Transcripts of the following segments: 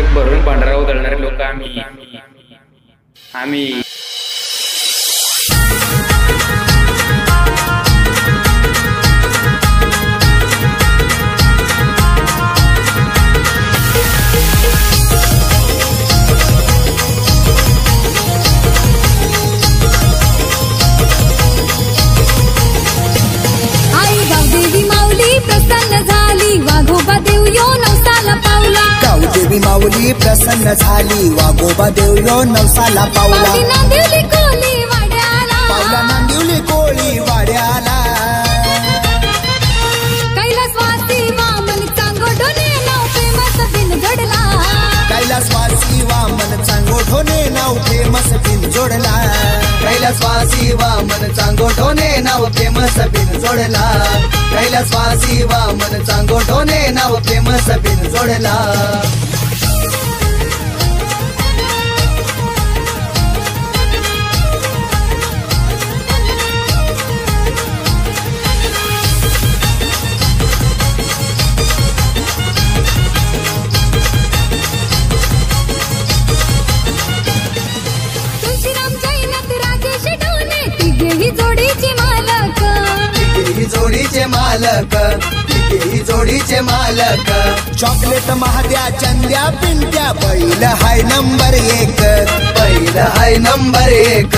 Truck भरून पांढरा उधळणारे लोक आम्ही आम्ही गावदेवी माऊली प्रसन्न झाली. वाघोबा देव यो नवसाला पावला. नांदिवली कोली वाड्याला. पावला नांदिवली कोळी वाड्याला. कैलासवासी वामन चांगोडोने नाव फेमस बिन जोडला. कैलासवासी वामन चांगोठोने नाव फेमस बिन जोडला. कैलासवासी वामन चांगोठोने नाव फेमस बिन जोडला. कैलासवासी वामन चांगोठोने नाव फेमस बिन जोडला. जोडीचे मालक ही जोडीचे मालक. चॉकलेट महाद्या चंद्या पिंट्या बैल हाय नंबर एक. पहिला हाय नंबर एक.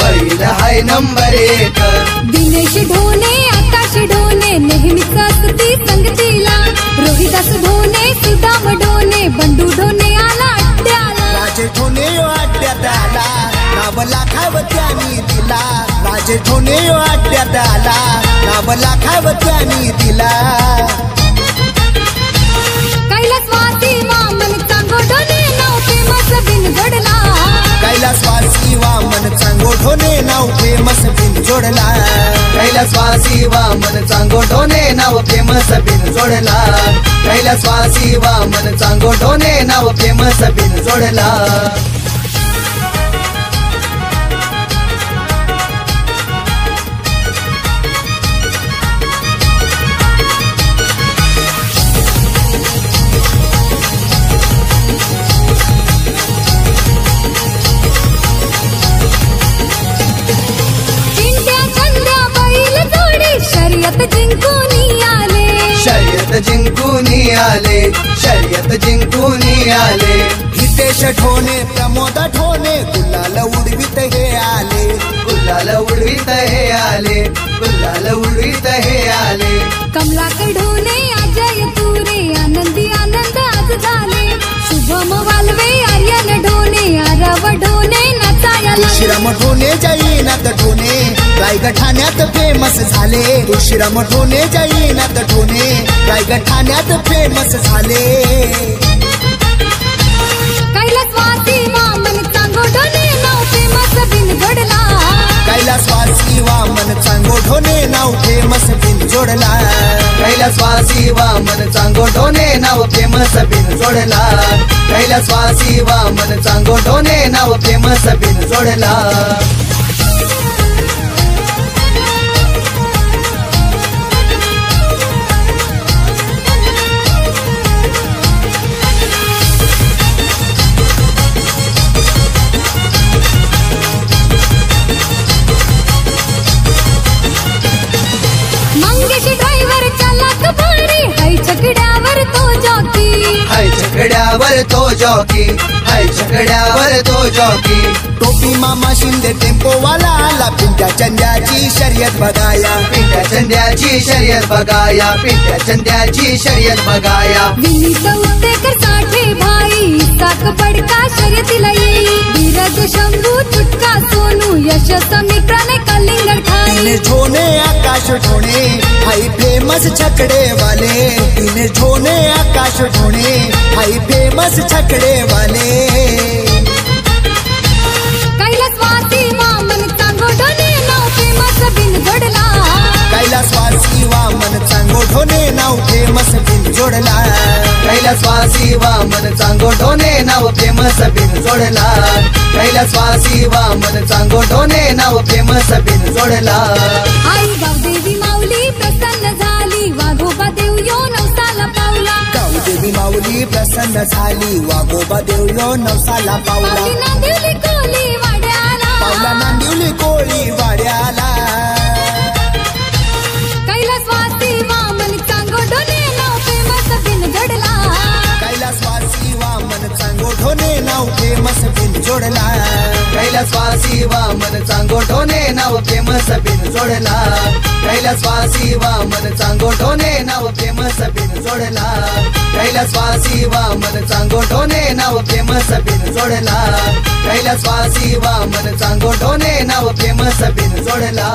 पहिला हाय नंबर एक. दिनेश ढोने आकाश ढोने नेहमीच असती संगतीला. रोहिदास ढोने सुदाम ढोने बंडू ढोने आला अड्ड्याला. राजे यो अड्ड्यात आला नाव लाखाव त्यांनी दिला. ठोने यो अड्ड्यात आला. नाव लाखाव त्यांनी दिला. कैलासवासी वामन चांगोडोने नाव फेमस बिन जोडला. कैलासवासी वामन चांगोठोने नाव फेमस बिन जोडला. कैलासवासी वामन चांगोठोने नाव फेमस बिन जोडला. कैलासवासी वामन चांगोठोने नाव फेमस बिन जोडला. आले शर्यत जिंकून आले. हितेश ठोने प्रमोद ठोने गुलाल उडवीत हे आले. गुलाल उडवीत हे आले गुलाल उडवीत हे आले. कमलाकर ढोने अजय तुरे आनंदी आनंद आज झाले. शुभम वालवे आर्यन ढोने आरव ढोने नचाया लागले. तुळशीराम ठोने जैनात ठोने रायगड ठाण्यात फेमस झाले. तुळशीराम ठोने जैनात ठोने. रायगड ठाण्यात फेमस झाले. कैलासवासी वामन चांगोडोने नाव फेमस बिन जोडला कैलासवासी वामन चांगोठोने नाव फेमस बिन जोडला कैलासवासी वामन नाव फेमस बिन जोडला कैलासवासी वामन चांगोठोने नाव फेमस बिन छकड्यावर तो जॉकी हाय छकड्यावर तो जॉकी टोपी मामा शिंदे टेम्पो वाला आला. पिंट्या चंद्याची शर्यत बघाया. पिंट्या चंद्याची शर्यत बघाया. पिंट्या चंद्याची शर्यत बघाया. विनीत उत्तेकर साठे भाई साक पडका शर्यतीला येई. धीरज शंभू चुटका सोनू यश समी तिने ठोने आकाश ठोणे हाई फ़ेमस छकडे वाले। तिने ठोने आकाश ठोणे हाई फ़ेमस छकडे वाले। कैलासवासी वामन चांगोडोने नाव फ़ेमस बिन जोडला। कैलासवासी वामन चांगोठोने नाव फेमस बिन जोडला कैलासवासी वामन चांगोठोने नाव फेमस बिन जोडला कैलासवासी वामन चांगोठोने नाव फेमस बिन जोडला आई गावदेवी माऊली प्रसन्न झाली. वाघोबा देव यो नवसाला पावला. गावदेवी माऊली प्रसन्न झाली. वागोबा देवयो नवसाला पावली. वामन चांगोठोने नाव फेमस बिन जोडला. कैलासवासी वामन चांगो ढोने नाव फेमस बिन जोडला कैलासवासी वामन चांगो ढोने नाव फेमस बिन जोडला कैलासवासी वामन चांगो ढोने नाव फेमस बिन जोडला कैलासवासी वामन चांगो ढोने नाव फेमस बिन जोडला.